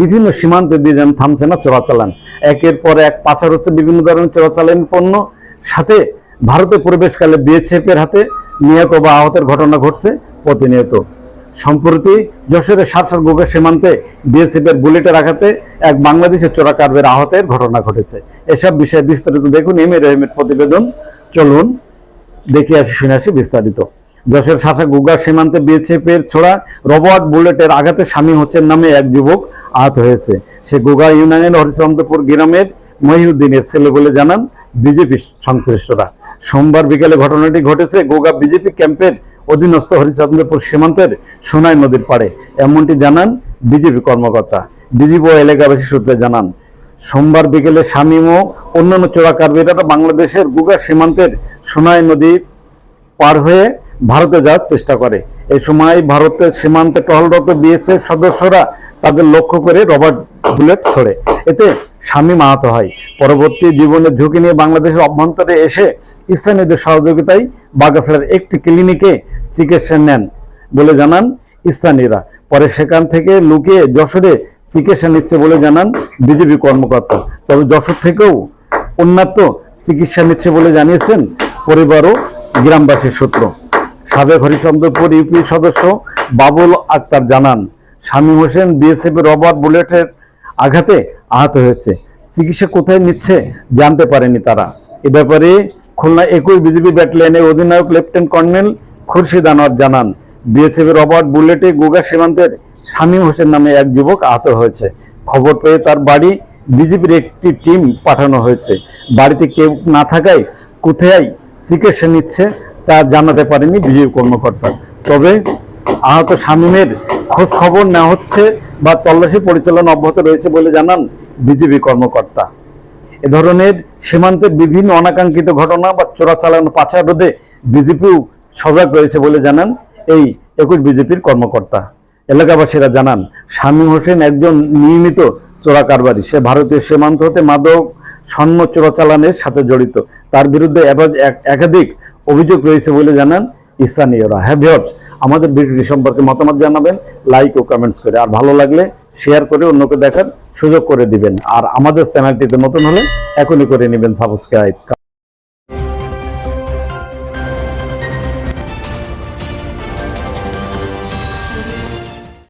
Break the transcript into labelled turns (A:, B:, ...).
A: বিভিন্ন সীমান্তে দিয়ে যেন থামছে না চোরাচালান একের পর এক পাচার হচ্ছে বিভিন্ন ধরনের চোরাচালান পণ্য। সাথে ভারতে প্রবেশকালে বিএসএফের হাতে নিহত বা আহতের ঘটনা ঘটছে প্রতিনিয়ত। সম্প্রতি যশোরের সারসার গোগা সীমান্তে বিএসএফ এর বুলেটের আঘাতে এক বাংলাদেশের চোরা কারবের আহতের ঘটনা ঘটেছে। এসব বিষয়ে বিস্তারিত দেখুন এম এ রহিমের প্রতিবেদন। চলুন, দেখে আসি, শুনে আসি বিস্তারিত। যশোর শাসক গুগা সীমান্তে বিএসএফ এর ছোড়া রবার্ট বুলেটের আঘাতে স্বামী হচ্ছেন নামে এক যুবক আহত হয়েছে। সে গুগা ইউনিয়নের হরিচন্দ্রপুর গ্রামের মহিউদ্দিনের ছেলে বলে জানান বিজেপি সংশ্লিষ্টরা। সোমবার বিকেলে ঘটনাটি ঘটেছে গোগা বিজেপি ক্যাম্পের অধীনস্থ হরিচন্দ্রপুর সীমান্তের সোনাই নদীর পাড়ে। এমনটি জানান বিজেপি কর্মকর্তা। বিজেপি ও এলাকাবাসী সূত্রে জানান, সোমবার বিকেলে শামীম ও অন্যান্য চোরা কারবিরারা বাংলাদেশের গুগা সীমান্তের সোনাই নদী পার হয়ে ভারতে যাওয়ার চেষ্টা করে। এই সময় ভারতের সীমান্তে টহলরত বিএসএফ সদস্যরা তাদের লক্ষ্য করে রবার্ট বুলেট ছড়ে। এতে স্বামী আহত হয়। পরবর্তী জীবনের ঝুঁকি নিয়ে বাংলাদেশের অভ্যন্তরে এসে স্থানীয়দের সহযোগিতায় বাগাফেলার একটি ক্লিনিকে চিকিৎসা নেন বলে জানান স্থানীয়রা। পরে সেখান থেকে লুকিয়ে যশোরে চিকিৎসা নিচ্ছে বলে জানান বিজেপি কর্মকর্তা। তবে যশোর থেকেও উন্নত চিকিৎসা নিচ্ছে বলে জানিয়েছেন পরিবার ও গ্রামবাসীর সূত্র। সাবেক হরিচন্দ্রপুর ইউপি সদস্য বাবুল আক্তার জানান, শামীম হোসেন বিএসএফ রবার বুলেটের আঘাতে আহত হয়েছে। চিকিৎসা কোথায় নিচ্ছে জানতে পারেনি তারা। এ ব্যাপারে খুলনা একুশ বিজেপি ব্যাটালিয়নের অধিনায়ক লেফটেন্যান্ট কর্নেল খুরশিদ আনোয়ার জানান, বিএসএফ রবার্ট বুলেটে গোগা সীমান্তের স্বামী হোসেন নামে এক যুবক আহত হয়েছে। খবর পেয়ে তার বাড়ি বিজেপির একটি টিম পাঠানো হয়েছে। বাড়িতে কেউ না থাকায় কোথায় চিকিৎসা নিচ্ছে তা জানাতে পারেনি বিজেপি কর্মকর্তা। তবে আহত শামীমের খোঁজ খবর নেওয়া হচ্ছে বা তল্লাশি পরিচালনা অব্যাহত রয়েছে বলে জানান বিজেপি কর্মকর্তা। এ ধরনের সীমান্তের বিভিন্ন অনাকাঙ্ক্ষিত ঘটনা বা চোরাচালানো পাচার রোধে বিজেপিও সজাগ রয়েছে বলে জানান এই একুশ বিজেপির কর্মকর্তা। এলাকাবাসীরা জানান, শামীম হোসেন একজন নিয়মিত চোরা কারবারি। সে ভারতীয় সীমান্ত হতে মাদক, স্বর্ণ চোরাচালানের সাথে জড়িত। তার বিরুদ্ধে এক- একাধিক অভিযোগ রয়েছে বলে জানান স্থানীয়রা। হ্যাঁ ভিওর্স আমাদের ভিডিওটি সম্পর্কে মতামত জানাবেন লাইক ও কমেন্টস করে। আর ভালো লাগলে শেয়ার করে অন্যকে দেখার সুযোগ করে দিবেন। আর আমাদের চ্যানেলটিতে নতুন হলে এখনই করে নেবেন সাবস্ক্রাইব